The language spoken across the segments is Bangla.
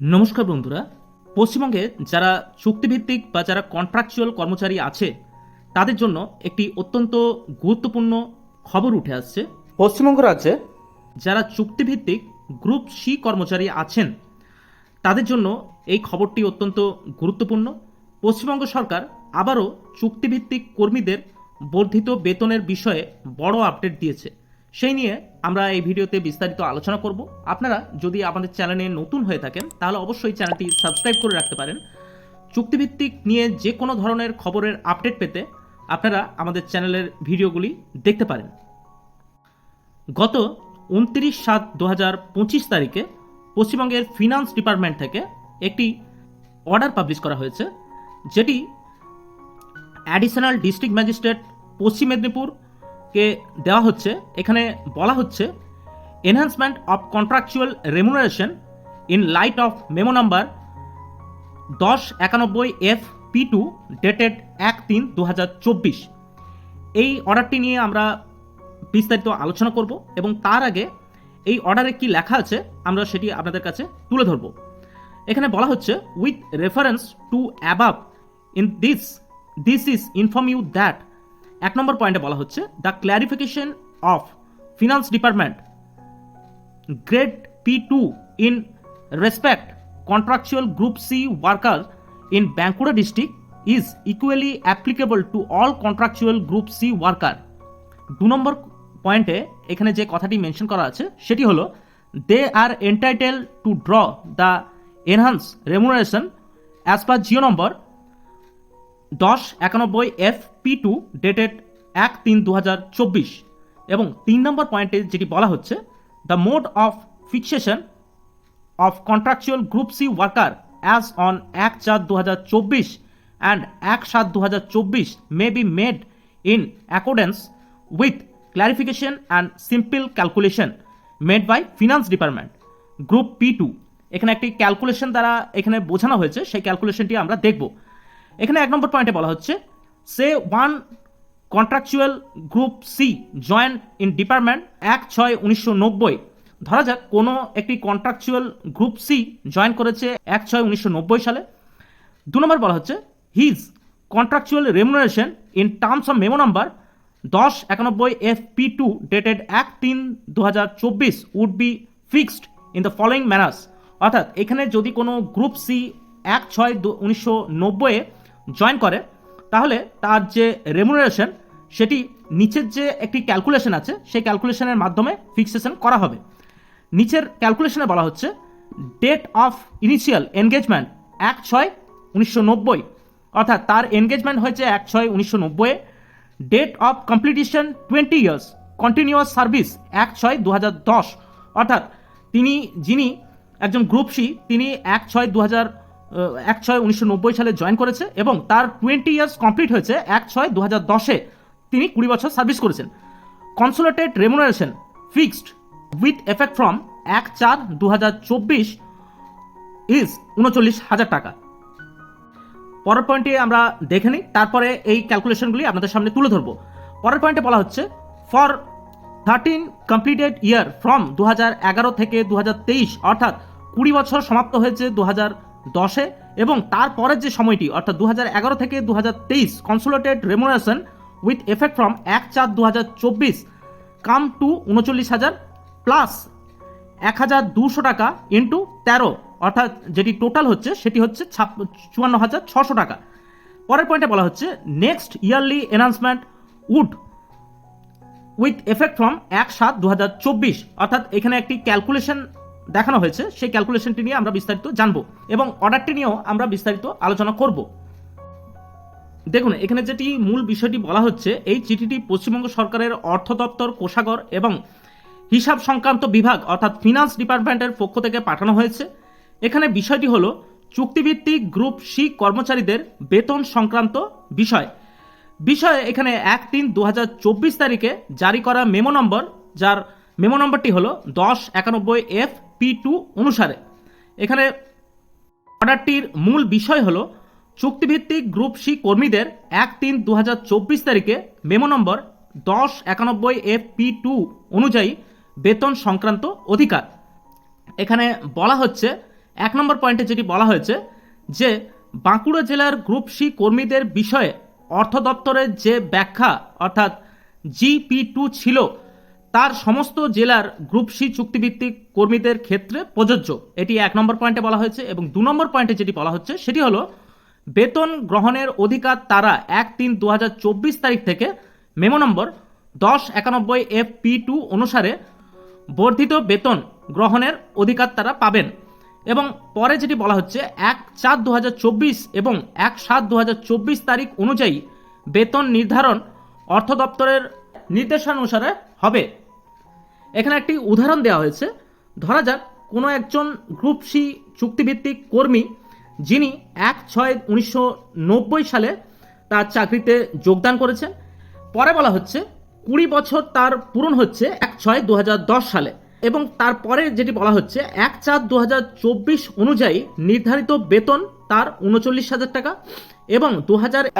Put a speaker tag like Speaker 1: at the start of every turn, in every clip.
Speaker 1: নমস্কার বন্ধুরা। পশ্চিমবঙ্গে যারা চুক্তিভিত্তিক বা যারা কন্ট্রাকচুয়াল কর্মচারী আছে তাদের জন্য একটি অত্যন্ত গুরুত্বপূর্ণ খবর উঠে আসছে। পশ্চিমবঙ্গ রাজ্যে যারা চুক্তিভিত্তিক গ্রুপ সি কর্মচারী আছেন তাদের জন্য এই খবরটি অত্যন্ত গুরুত্বপূর্ণ। পশ্চিমবঙ্গ সরকার আবারও চুক্তিভিত্তিক কর্মীদের বর্ধিত বেতনের বিষয়ে বড় আপডেট দিয়েছে। সেই নিয়ে আমরা এই ভিডিওতে বিস্তারিত আলোচনা করব। আপনারা যদি আমাদের চ্যানেলে নতুন হয়ে থাকেন, তাহলে অবশ্যই চ্যানেলটি সাবস্ক্রাইব করে রাখতে পারেন। চুক্তিভিত্তিক নিয়ে যে কোনো ধরনের খবরের আপডেট পেতে আপনারা আমাদের চ্যানেলের ভিডিওগুলি দেখতে পারেন। গত উনত্রিশ সাত দু তারিখে পশ্চিমবঙ্গের ফিনান্স ডিপার্টমেন্ট থেকে একটি অর্ডার পাবলিশ করা হয়েছে, যেটি অ্যাডিশনাল ডিস্ট্রিক্ট ম্যাজিস্ট্রেট পশ্চিম মেদিনীপুরকে দেওয়া হচ্ছে, এখানে বলা হচ্ছে enhancement of contractual remuneration in light of memo number দশ একানব্বই এফ পি টু ডেটেড এক তিন দু হাজার চব্বিশ। এই অর্ডারটি নিয়ে আমরা বিস্তারিত আলোচনা করব এবং তার আগে এই অর্ডারে কি লেখা আছে, আমরা সেটি আপনাদের কাছে তুলে ধরব। এখানে বলা হচ্ছে with reference to above in this this is inform you that এক নম্বর পয়েন্টে বলা হচ্ছে the clarification of finance department grade P2 in respect contractual group C worker in Bankura district is equally applicable to all contractual group C worker দু নম্বর পয়েন্টে এখানে যে কথাটি মেনশন করা আছে, সেটি হলো they are entitle to draw the enhance remuneration as per GO number দশ একানব্বই এফ পি টু ডেটেড এক তিন দু হাজার চব্বিশ। এবং তিন নম্বর পয়েন্টে যেটি বলা হচ্ছে the mode of fixation of contractual group C worker as on এক চার দু হাজার চব্বিশ অ্যান্ড এক সাত দু হাজার চব্বিশ may be made in accordance with clarification and simple calculation made by finance department group P two এখানে একটি ক্যালকুলেশন দ্বারা এখানে বোঝানো হয়েছে, সেই ক্যালকুলেশনটি আমরা দেখব। এখানে এক নম্বর পয়েন্টে বলা হচ্ছে say one contractual group C join in department এক ছয় উনিশশো নব্বই। ধরা যাক কোনো একটি কন্ট্রাকচুয়াল গ্রুপ সি জয়েন করেছে এক ছয় উনিশশো নব্বই সালে। দু নম্বর বলা হচ্ছে his contractual remuneration in terms of memo number দশ একানব্বই এফ পি টু ডেটেড এক তিন দু হাজার চব্বিশ would be fixed in the following manners অর্থাৎ এখানে যদি কোনো গ্রুপ সি এক ছয় উনিশশো নব্বইয়ে জয়েন করে, তাহলে তার যে রেমুনারেশন সেটি নিচের যে একটি ক্যালকুলেশন আছে, সেই ক্যালকুলেশনের মাধ্যমে ফিক্সেশন করা হবে। নিচের ক্যালকুলেশনে বলা হচ্ছে ডেট অফ ইনিশিয়াল এনগেজমেন্ট এক ছয় উনিশশো নব্বই। অর্থাৎ তার এনগেজমেন্ট হয়েছে এক ছয় উনিশশো নব্বইয়ে date of completion twenty years continuous service এক ছয় দু হাজার দশ। অর্থাৎ তিনি, যিনি একজন গ্রুপ সি তিনি এক ছয় দু হাজার এক ছয় উনিশশো সালে জয়েন করেছে এবং তার টোয়েন্টি ইয়ার্স কমপ্লিট হয়েছে এক ছয় দু হাজার দশে তিনি কুড়ি বছর সার্ভিস করেছেন। Consolidated remuneration fixed with effect from এক চার দু হাজার চব্বিশ ইজ উনচল্লিশ হাজার টাকা। পরের পয়েন্টে আমরা দেখে নিই, তারপরে এই ক্যালকুলেশনগুলি আপনাদের সামনে তুলে ধরবো। পরের পয়েন্টে বলা হচ্ছে for thirteen completed year from দু এগারো থেকে দু অর্থাৎ কুড়ি বছর সমাপ্ত হয়েছে দু হাজার দশে এবং তারপরের যে সময়টি, অর্থাৎ দু থেকে দু তেইশ consolidated remuneration with effect from এক চার দু কাম টু উনচল্লিশ হাজার প্লাস এক হাজার দুশো টাকা ইন্টু তেরো, অর্থাৎ যেটি টোটাল হচ্ছে সেটি হচ্ছে ছাপ চুয়ান্ন হাজার ছশো টাকা। পরের পয়েন্টে বলা হচ্ছে next yearly enhancement would with effect from এক সাত দু অর্থাৎ এখানে একটি ক্যালকুলেশন দেখানো হয়েছে, সেই ক্যালকুলেশনটি নিয়ে আমরা বিস্তারিত জানব এবং অর্ডারটি নিয়েও আমরা বিস্তারিত আলোচনা করব। দেখুন, এখানে যেটি মূল বিষয়টি বলা হচ্ছে, এই চিঠিটি পশ্চিমবঙ্গ সরকারের অর্থ দপ্তর, কোষাগর এবং হিসাব সংক্রান্ত বিভাগ অর্থাৎ ফিনান্স ডিপার্টমেন্টের পক্ষ থেকে পাঠানো হয়েছে। এখানে বিষয়টি হলো, চুক্তিভিত্তিক গ্রুপ সি কর্মচারীদের বেতন সংক্রান্ত বিষয়। বিষয়ে এখানে এক তিন দু তারিখে জারি করা মেমো নম্বর, যার মেমো নম্বরটি হলো দশ একানব্বই এফ পি টু অনুসারে। এখানে অর্ডারটির মূল বিষয় হলো, চুক্তিভিত্তিক গ্রুপ সি কর্মীদের এক তিন দু হাজার চব্বিশ তারিখে মেমো নম্বর দশ একানব্বই এফ পি টু অনুযায়ী বেতন সংক্রান্ত অধিকার। এখানে বলা হচ্ছে, এক নম্বর পয়েন্টে যেটি বলা হয়েছে, যে বাঁকুড়া জেলার গ্রুপ সি কর্মীদের বিষয়ে অর্থ দপ্তরের যে ব্যাখ্যা, অর্থাৎ জিপি টু ছিল তার সমস্ত জেলার গ্রুপ সি চুক্তিভিত্তিক কর্মীদের ক্ষেত্রে প্রযোজ্য। এটি এক নম্বর পয়েন্টে বলা হয়েছে এবং দু নম্বর পয়েন্টে যেটি বলা হচ্ছে, সেটি হলো বেতন গ্রহণের অধিকার তারা এক তিন দু তারিখ থেকে মেমো নম্বর দশ একানব্বই এফ পি টু অনুসারে বর্ধিত বেতন গ্রহণের অধিকার তারা পাবেন। এবং পরে যেটি বলা হচ্ছে, এক চার দু এবং এক সাত দু তারিখ অনুযায়ী বেতন নির্ধারণ অর্থ দপ্তরের নির্দেশানুসারে হবে। এখানে একটি উদাহরণ দেওয়া হয়েছে। ধরা যাক কোনো একজন গ্রুপ সি চুক্তিভিত্তিক কর্মী যিনি এক ছয় উনিশশো নব্বই সালে তার চাকরিতে যোগদান করেছেন। পরে বলা হচ্ছে কুড়ি বছর তার পূরণ হচ্ছে এক ছয় দু সালে এবং তারপরে যেটি বলা হচ্ছে এক চার দু অনুযায়ী নির্ধারিত বেতন তার উনচল্লিশ হাজার টাকা এবং দু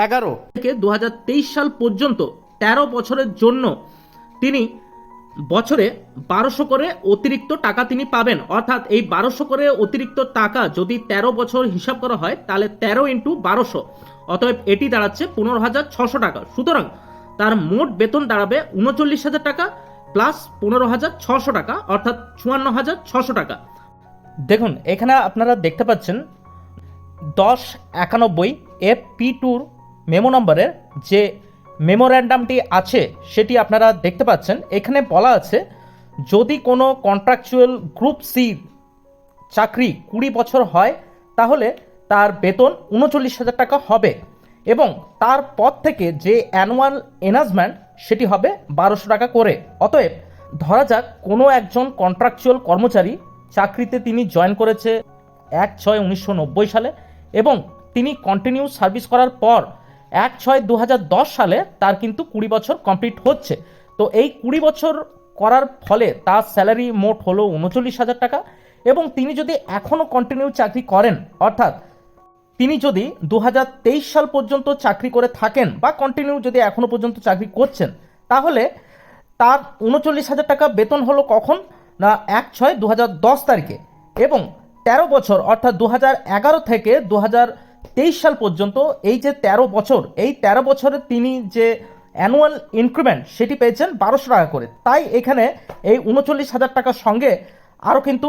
Speaker 2: এগারো।
Speaker 1: থেকে দু হাজার তেইশ সাল পর্যন্ত ১৩ বছরের জন্য তিনি বছরে বারোশো করে অতিরিক্ত টাকা তিনি পাবেন। অর্থাৎ এই বারোশো করে অতিরিক্ত টাকা যদি ১৩ বছর হিসাব করা হয়, তাহলে তেরো ইন্টু বারোশো। অতএব এটি দাঁড়াচ্ছে পনেরো হাজার ছশো টাকা। সুতরাং তার মোট বেতন দাঁড়াবে উনচল্লিশ হাজার টাকা প্লাস পনেরো হাজার ছশো টাকা, অর্থাৎ চুয়ান্ন হাজার ছশো টাকা। দেখুন, এখানে আপনারা দেখতে পাচ্ছেন দশ একানব্বই এফ পি টুর মেমো নম্বরের যে মেমোর্যান্ডামটি আছে, সেটি আপনারা দেখতে পাচ্ছেন। এখানে বলা আছে, যদি কোনো কন্ট্রাকচুয়াল গ্রুপ সি চাকরি কুড়ি বছর হয়, তাহলে তার বেতন উনচল্লিশ হাজার টাকা হবে এবং তারপর থেকে যে অ্যানুয়াল এনাজমেন্ট সেটি হবে বারোশো টাকা করে। অতএব ধরা যাক, কোনো একজন কন্ট্রাকচুয়াল কর্মচারী চাকরিতে তিনি জয়েন করেছে এক ছয় উনিশশো নব্বই সালে এবং তিনি কন্টিনিউ সার্ভিস করার পর এক ছয় দু সালে তার কিন্তু কুড়ি বছর কমপ্লিট হচ্ছে। তো এই কুড়ি বছর করার ফলে তার স্যালারি মোট হলো উনচল্লিশ হাজার টাকা এবং তিনি যদি এখনও কন্টিনিউ চাকরি করেন, অর্থাৎ তিনি যদি দু হাজার তেইশ সাল পর্যন্ত চাকরি করে থাকেন বা কন্টিনিউ যদি এখনও পর্যন্ত চাকরি করছেন, তাহলে তার উনচল্লিশ হাজার টাকা বেতন হলো কখন? না, এক ছয় দু তারিখে। এবং তেরো বছর, অর্থাৎ দু হাজার এগারো থেকে দু হাজার সাল পর্যন্ত এই যে তেরো বছর, এই তেরো বছরে তিনি যে অ্যানুয়াল ইনক্রিমেন্ট সেটি পেয়েছেন বারোশো টাকা করে। তাই এখানে এই উনচল্লিশ হাজার টাকার সঙ্গে আরও কিন্তু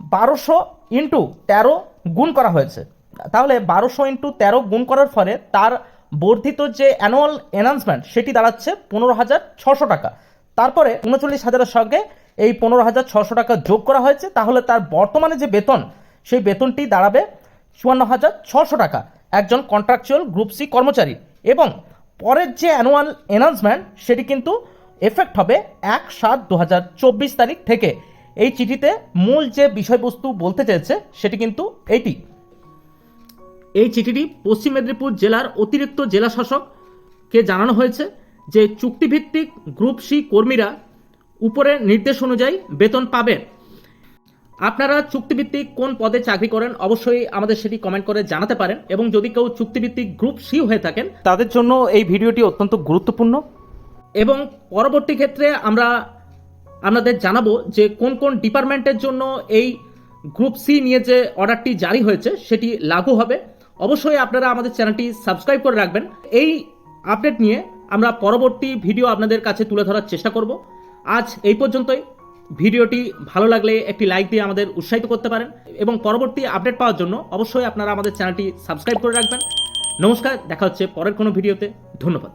Speaker 1: বারোশো ইন্টু তেরো গুণ করা হয়েছে। তাহলে বারোশো ইন্টু তেরো গুণ করার ফলে তার বর্ধিত যে অ্যানুয়াল এনাউন্সমেন্ট সেটি দাঁড়াচ্ছে পনেরো হাজার ছশো টাকা। তারপরে উনচল্লিশ হাজারের সঙ্গে এই পনেরো হাজার ছশো টাকা যোগ করা হয়েছে। তাহলে তার বর্তমানে যে বেতন, সেই বেতনটি দাঁড়াবে চুয়ান্ন হাজার ছশো টাকা। একজন কন্ট্রাকচুয়াল গ্রুপ সি কর্মচারী এবং পরের যে অ্যানুয়াল এনাউন্সমেন্ট সেটি কিন্তু এফেক্ট হবে এক সাত দু হাজার চব্বিশ তারিখ থেকে। এই চিঠিতে মূল যে বিষয়বস্তু বলতে চেয়েছে সেটি কিন্তু এইটি। এই চিঠিটি পশ্চিম মেদিনীপুর জেলার অতিরিক্ত জেলা শাসককে জানানো হয়েছে যে চুক্তিভিত্তিক গ্রুপ সি কর্মীরা উপরের নির্দেশ অনুযায়ী বেতন পাবেন আপনারা চুক্তিভিত্তিক কোন পদে চাকরি করেন অবশ্যই আমাদের সেটি কমেন্ট করে জানাতে পারেন এবং যদি কেউ চুক্তিভিত্তিক গ্রুপ সি হয়ে থাকেন তাদের জন্য এই ভিডিওটি অত্যন্ত গুরুত্বপূর্ণ। এবং পরবর্তী ক্ষেত্রে আমরা আপনাদের জানাব যে কোন কোন ডিপার্টমেন্টের জন্য এই গ্রুপ সি নিয়ে যে অর্ডারটি জারি হয়েছে সেটি লাগু হবে। অবশ্যই আপনারা আমাদের চ্যানেলটি সাবস্ক্রাইব করে রাখবেন। এই আপডেট নিয়ে আমরা পরবর্তী ভিডিও আপনাদের কাছে তুলে ধরার চেষ্টা করব। আজ এই পর্যন্তই। ভিডিওটি ভালো লাগলে একটি লাইক দিয়ে আমাদের উৎসাহিত করতে পারেন এবং পরবর্তী আপডেট পাওয়ার জন্য অবশ্যই আপনারা আমাদের চ্যানেলটি সাবস্ক্রাইব করে রাখবেন। নমস্কার, দেখা হচ্ছে পরের কোনো ভিডিওতে। ধন্যবাদ।